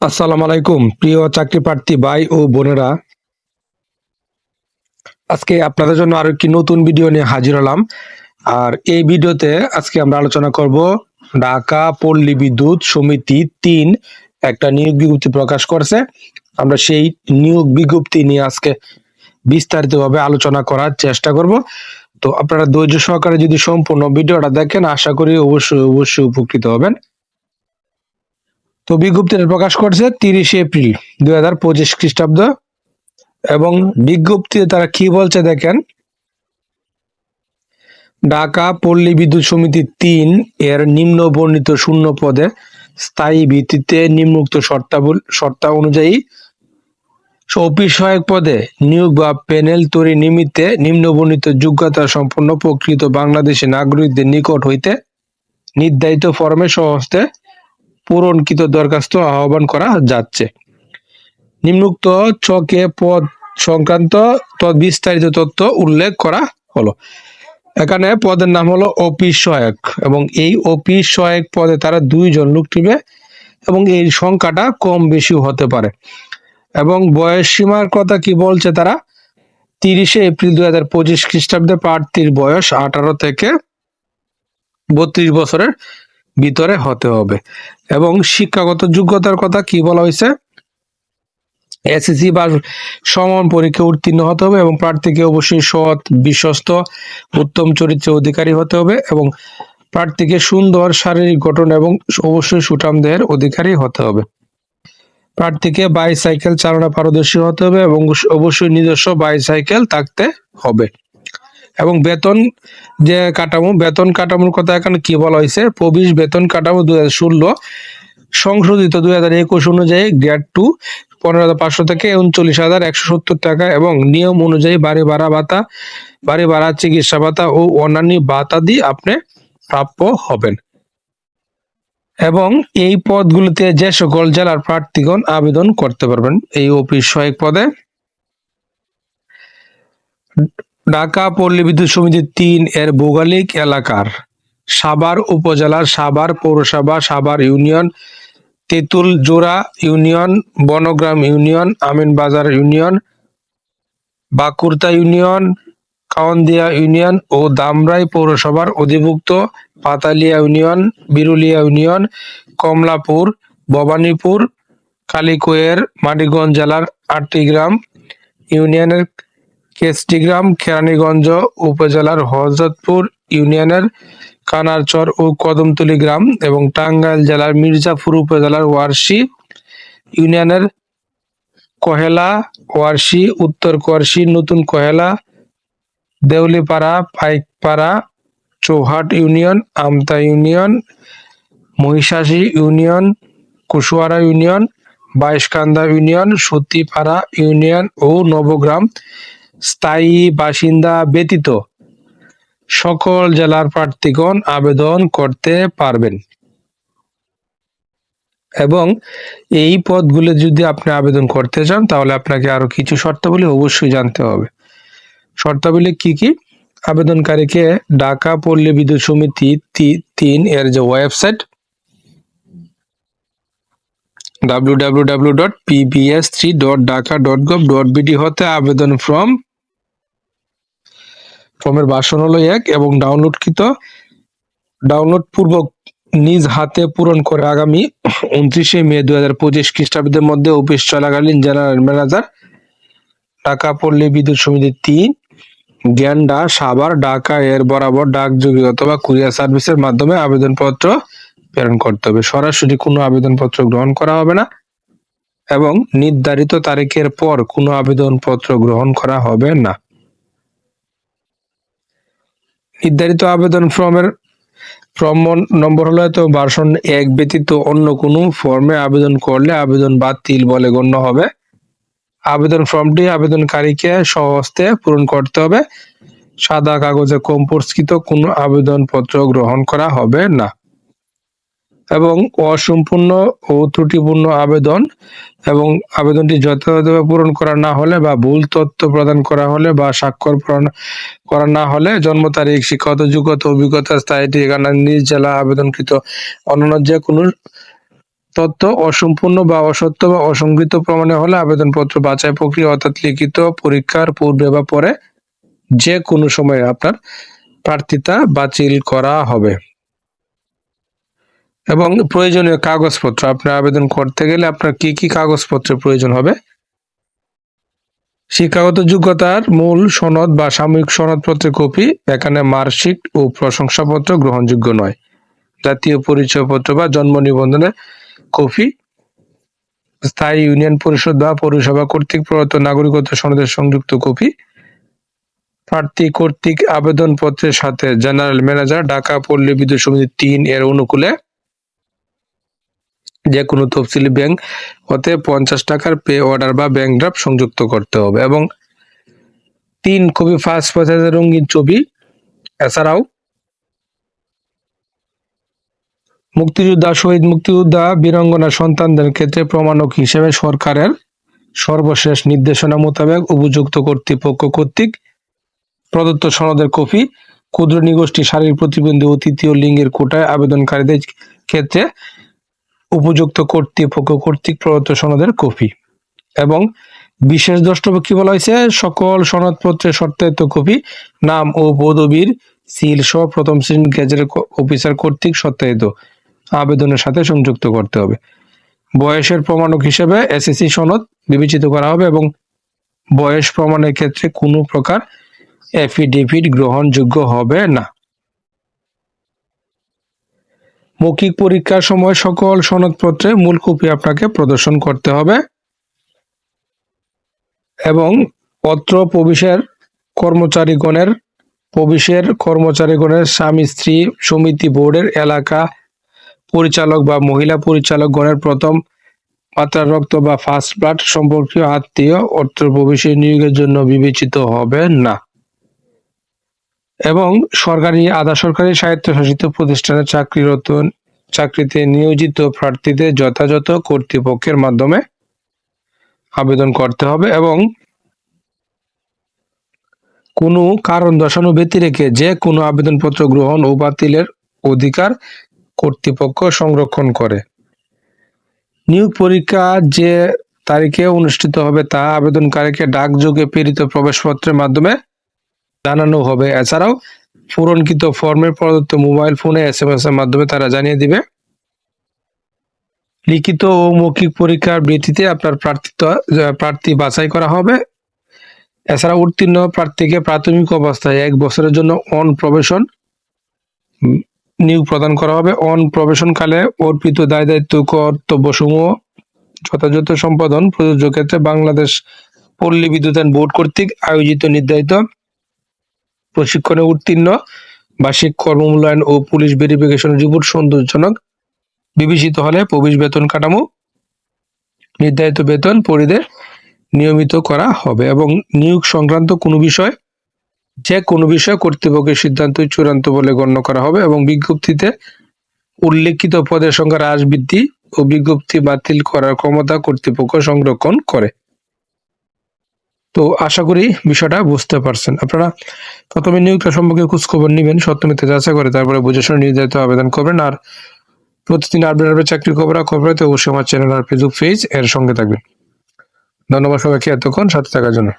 আসসালামু আলাইকুম, প্রিয় চাকরি প্রার্থী ভাই ও বোনেরা। আজকে আপনাদের জন্য আরও একটি নতুন ভিডিও নিয়ে হাজির হলাম। আর এই ভিডিওতে আজকে আমরা আলোচনা করব ঢাকা পল্লী বিদ্যুৎ সমিতি তিন একটা নিয়োগ বিজ্ঞপ্তি প্রকাশ করছে। আমরা সেই নিয়োগ বিজ্ঞপ্তি নিয়ে আজকে বিস্তারিতভাবে আলোচনা করার চেষ্টা করব। তো আপনারা ধৈর্য সহকারে যদি সম্পূর্ণ ভিডিওটা দেখেন, আশা করি অবশ্যই অবশ্যই উপকৃত হবেন। তো বিজ্ঞপ্তিটা প্রকাশ করছে তিরিশে এপ্রিল দুই হাজার পঁচিশ খ্রিস্টাব্দ। এবং বিজ্ঞপ্তিতে তারা কি বলছে দেখেন, ঢাকা পল্লী বিদ্যুৎ সমিতি তিন এর নিম্ন বর্ণিত শূন্য পদে স্থায়ী ভিত্তিতে নিম্নোক্ত শর্তাবল, শর্তা অনুযায়ী অফিস সহায়ক পদে নিয়োগ বা প্যানেল তৈরি নিমিত্তে নিম্ন বর্ণিত যোগ্যতা সম্পন্ন প্রকৃত বাংলাদেশি নাগরিকদের নিকট হইতে নির্ধারিত ফর্মে সহস্তে পূরণকৃত দরখাস্ত আহ্বান করা যাচ্ছে। নিম্নোক্ত ছকে পদ সংক্রান্ত বিস্তারিত তথ্য উল্লেখ করা হলো। এখানে পদের নাম হলো অফিস সহায়ক এবং এই অফিস সহায়ক পদে তারা দুইজন লোক নিবে এবং এই সংখ্যাটা কম বেশি হতে পারে। এবং বয়স সীমার কথা কি বলছে তারা? তিরিশে এপ্রিল দুই হাজার পঁচিশ খ্রিস্টাব্দে প্রার্থীর বয়স আঠারো থেকে বত্রিশ বছরের ভিতরে হতে হবে। এবং শিক্ষাগত যোগ্যতার কথা কি বলা হয়েছে? এসএসসি বা সমান পরীক্ষা উত্তীর্ণ হতে হবে এবং প্রার্থীকে অবশ্যই সৎ, বিশ্বস্ত, উত্তম চরিত্রের অধিকারী হতে হবে এবং প্রার্থীকে সুন্দর শারীরিক গঠন এবং অবশ্যই সুঠাম দেহের অধিকারী হতে হবে। প্রার্থীকে বাইসাইকেল চালনা পারদর্শী হতে হবে এবং অবশ্যই নিজস্ব বাইসাইকেল থাকতে হবে। এবং বেতন যে কাঠামো, বেতন কাঠামোর কথা এখানে কি বলা হয়েছে? প্রবিশ বেতন কাঠামো দু হাজার ষোলো, সংশোধিত দুই হাজার একুশ অনুযায়ী গ্রেড টু পনেরো হাজার পাঁচশো থেকে উনচল্লিশ হাজার একশো সত্তর টাকা এবং নিয়ম অনুযায়ী বাড়ি ভাড়া ভাতা, বাড়ি ভাড়া, চিকিৎসা ভাতা ও অন্যান্য ভাতা দিয়ে আপনি প্রাপ্য হবেন। এবং এই পদগুলিতে যে সকল জেলার প্রার্থীগণ আবেদন করতে পারবেন, এই অফিস সহায়ক পদে। ঢাকা পল্লী বিদ্যুৎ সমিতি তিন এর ভৌগোলিক এলাকার সাভার উপজেলার সাভার পৌরসভা, Savar union Tetul Jhora union, Bongram union, Aminbazar union, Bakurta union, Kawandia union ও দামরাই পৌরসভার অধিভুক্ত পাতালিয়া ইউনিয়ন, বিরুলিয়া ইউনিয়ন, কমলাপুর, ভবানীপুর, কালিকোয়ের, মানিকগঞ্জ জেলার আটটি গ্রাম ইউনিয়নের কেষ্টিগ্রাম কেরানীগঞ্জ উপজেলার হজরতপুর ইউনিয়নের কানারচর ও কদমতলী গ্রাম এবং টাঙ্গাইল জেলার মির্জাপুর উপজেলার ওয়ারশি ইউনিয়নের কহেলা ওয়ারশি, উত্তর কোয়ারশি, নতুন Kahela, Deulipara, Paikpara, Chauhat union, Amta union, Mohishashi union Kushoara union, Baishkanda union, Satipara union ও নবগ্রাম স্থায়ী বাসিন্দা ব্যতীত সকল জেলার প্রার্থীগণ আবেদন করতে পারবেন। এবং এই পদগুলো যদি আপনি আবেদন করতে চান, তাহলে আপনাকে আরও কিছু শর্তাবলী অবশ্যই জানতে হবে। শর্তাবলী কি কি? আবেদনকারীকে ঢাকা পল্লী বিদ্যুৎ সমিতি তিন এর যে ওয়েবসাইট www.pbs3.dhaka.gov.bd হতে আবেদন ফর্ম ফর্মের ভাষণ হলো এক এবং ডাউনলোডকৃত ডাউনলোড পূর্বক নিজ হাতে পূরণ করে আগামী উনত্রিশে মে দু হাজার পঁচিশ খ্রিস্টাব্দের মধ্যে অফিস চলাকালীন জেনারেল ম্যানেজার, ঢাকা পল্লী বিদ্যুৎ সমিতি তিন, গ্যান্ডা, সাভার, ঢাকা এর বরাবর ডাকযোগে অথবা কুরিয়ার সার্ভিসের মাধ্যমে আবেদনপত্র প্রেরণ করতে হবে। সরাসরি কোনো আবেদনপত্র গ্রহণ করা হবে না এবং নির্ধারিত তারিখের পর কোনো আবেদনপত্র গ্রহণ করা হবে না। নির্ধারিত আবেদন ফর্মের ফর্ম নম্বর হলো তো ভার্সন এক ব্যতীত অন্য কোনো ফর্মে আবেদন করলে আবেদন বাতিল বলে গণ্য হবে। আবেদন ফর্মটি আবেদনকারীকে সহস্তে পূরণ করতে হবে। সাদা কাগজে কম্পোস্টকৃত কোনো আবেদনপত্র গ্রহণ করা হবে না। এবং অসম্পূর্ণ ও ত্রুটিপূর্ণ আবেদন এবং আবেদনটি যথাযথভাবে পূরণ করা না হলে বা ভুল তথ্য প্রদান করা হলে বা স্বাক্ষর প্রদান করা না হলে জন্ম তারিখ, শিক্ষাগত যোগ্যতা, অভিজ্ঞতা, স্থায়ী ঠিকানা, নিজ জেলা, আবেদনকৃত অন্যান্য যে কোনো তথ্য অসম্পূর্ণ বা অসত্য বা অসংগৃহীত প্রমাণে হলে আবেদনপত্র বাছাই প্রক্রিয়া অর্থাৎ লিখিত পরীক্ষার পূর্বে বা পরে যে কোনো সময় আপনার প্রার্থিতা বাতিল করা হবে। এবং প্রয়োজনীয় কাগজপত্র, আপনার আবেদন করতে গেলে আপনার কি কি কাগজপত্রের প্রয়োজন হবে? শিক্ষাগত যোগ্যতার মূল সনদ বা সাময়িক সনদপত্রের কপি, এখানে মার্কশিট ও প্রশংসাপত্র গ্রহণযোগ্য নয়। জাতীয় পরিচয়পত্র বা জন্ম নিবন্ধনের কপি, স্থায়ী ইউনিয়ন পরিষদ বা পৌরসভা কর্তৃক প্রদত্ত নাগরিকত্ব সনদের সংযুক্ত কপি, প্রার্থী কর্তৃক আবেদনপত্রের সাথে জেনারেল ম্যানেজার, ঢাকা পল্লী বিদ্যুৎ সমিতি তিন এর অনুকূলে যে কোনো তফসিলি ব্যাংক হতে পঞ্চাশ টাকার পে অর্ডার বা ব্যাংক ড্রাফট সংযুক্ত করতে হবে এবং তিন কপি ফার্স্ট সাইজের রঙিন ছবি, এছাড়াও মুক্তিযোদ্ধা, শহীদ মুক্তিযোদ্ধা, বীরাঙ্গনা সন্তানদের ক্ষেত্রে প্রমাণক হিসেবে সরকারের সর্বশেষ নির্দেশনা মোতাবেক উপযুক্ত কর্তৃপক্ষ কর্তৃক প্রদত্ত সনদের কপি, ক্ষুদ্র নিগোষ্ঠী শারীরিক প্রতিবন্ধী ও লিঙ্গের কোটায় আবেদনকারীদের ক্ষেত্রে উপযুক্ত কর্তৃপক্ষ, কর্তৃক প্রদত্ত সনদের কপি। এবং বিশেষ দ্রষ্টব্য কি বলা হয়েছে? সকল সনদপত্রের সত্যায়িত কপি, নাম ও পদবীর সিল সহ প্রথম শ্রেণি গেজেট অফিসার কর্তৃক সত্যায়িত। আবেদনের সাথে সংযুক্ত করতে হবে। বয়সের প্রমাণক হিসেবে এসএসসি সনদ বিবেচিত করা হবে এবং বয়স প্রমাণের ক্ষেত্রে কোনো প্রকার এফিডেভিট গ্রহণযোগ্য হবে না। মৌখিক পরীক্ষার সময় সকল সনদপত্রে মূল কপি আপনাকে প্রদর্শন করতে হবে এবং পত্র প্রবেশের কর্মচারীগণের প্রবেশের কর্মচারীগণের স্বামী, স্ত্রী, সমিতি বোর্ডের এলাকা পরিচালক বা মহিলা পরিচালকগণের প্রথম মাত্রার রক্ত বা ফার্স্ট ব্লাড সম্পর্কীয় আত্মীয় অর্থ প্রবেশে নিয়োগের জন্য বিবেচিত হবে না। এবং সরকারি, আধা সরকারি স্বায়ত্তশাসিত প্রতিষ্ঠানে চাকরিরত, চাকরিতে নিয়োজিত প্রার্থীদের যথাযথ কর্তৃপক্ষের মাধ্যমে আবেদন করতে হবে এবং কোনো কারণ দর্শানো ব্যতি রেখে যে কোনো আবেদনপত্র গ্রহণ ও বাতিলের অধিকার কর্তৃপক্ষ সংরক্ষণ করে। নিয়োগ পরীক্ষা যে তারিখে অনুষ্ঠিত হবে তা আবেদনকারীকে ডাকযোগে প্রেরিত প্রবেশপত্রের মাধ্যমে জানানো হবে। এছাড়াও পূরণকৃত ফর্মের প্রদত্ত মোবাইল ফোনে এস এম এস এর মাধ্যমে তারা জানিয়ে দিবে। লিখিত ও মৌখিক পরীক্ষার ভিত্তিতে আপনার প্রার্থিত প্রার্থী বাছাই করা হবে। এছাড়া উত্তীর্ণ প্রার্থীকে প্রাথমিক অবস্থায় এক বছরের জন্য অন প্রবেশন নিয়োগ প্রদান করা হবে। অন প্রবেশনকালে অর্পিত দায় দায়িত্ব কর্তব্যসমূহ, যথাযথ সম্পাদন প্রযোজ্য ক্ষেত্রে বাংলাদেশ পল্লী বিদ্যুতায়ন বোর্ড কর্তৃক আয়োজিত নির্ধারিত প্রশিক্ষণে উত্তীর্ণ, বার্ষিক কর্মমূল্যায়ন ও পুলিশ ভেরিফিকেশন রিপোর্ট সন্তোষজনক বিবেচিত হলে প্রবেশ বেতন কাঠামো, নির্ধারিত বেতন পরিধে নিয়মিত করা হবে এবং নিয়োগ সংক্রান্ত কোনো বিষয়, যে কোনো বিষয় কর্তৃপক্ষের সিদ্ধান্তই চূড়ান্ত বলে গণ্য করা হবে এবং বিজ্ঞপ্তিতে উল্লেখিত পদের সংখ্যা হ্রাস বৃদ্ধি ও বিজ্ঞপ্তি বাতিল করার ক্ষমতা কর্তৃপক্ষ সংরক্ষণ করে। তো আশা করি বিষয়টা বুঝতে পারছেন। আপনারা প্রথমে নিয়োগটা সম্পর্কে খোঁজখবর নেবেন সত্যমিতে যাচাই করে তারপরে বুঝে শুনে নির্ধারিত আবেদন করবেন। আর প্রতিদিন আপডেট আপডেট চাকরি খবর খবর অবশ্যই আমার চ্যানেল আর ফেসবুক পেজ এর সঙ্গে থাকবেন। ধন্যবাদ সবাইকে এতক্ষণ সাথে থাকার জন্য।